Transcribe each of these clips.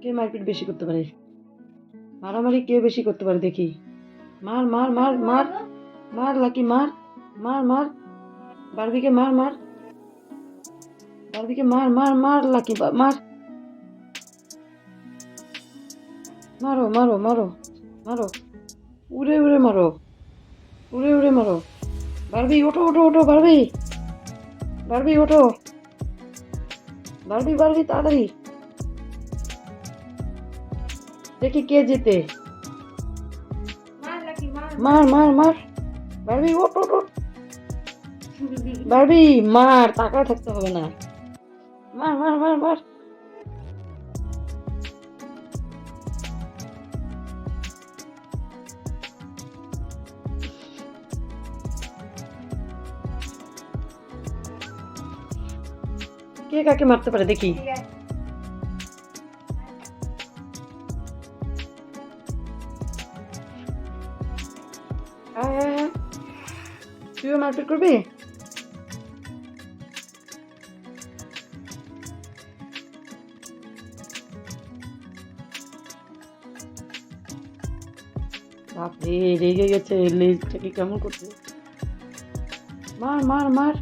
কে মারপিট বেশি করতে পারে? মারামারি কে বেশি করতে পারে দেখি। মার মার মার মার মার, লাকি, মার মার মার, বারবিকে মার মার, বারবিকে মার মার মার, লাকি মার। মারো মারো মারো মারো। উড়ে উড়ে মারো। উড়ে উড়ে মারো। বারবি, ওঠো ওঠো ওঠো, বারবি। বারবি, ওঠো। বারবি বারবি, তাড়াতাড়ি। দেখি কে জিতে। মার মার। মার বারবি ওঠ ওঠ ওঠ। বারবি মার তাকায় থাকতে হবে না। মার মার মার মার। কে কাকে মারতে পারে দেখি। তুইও মারপিট করবি? বাপরে, রেগে গেছে মার মার মার।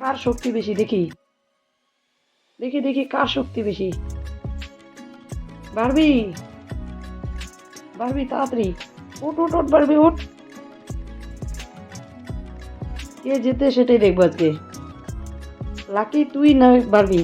কার শক্তি বেশি? দেখি। দেখি দেখি, কার শক্তি বেশি? বারবি বারবি তাড়াতাড়ি। উঠ উঠ উঠ বারবি উঠ কে যেতে সেটাই দেখব আজকে। লাকি তুই না বারবি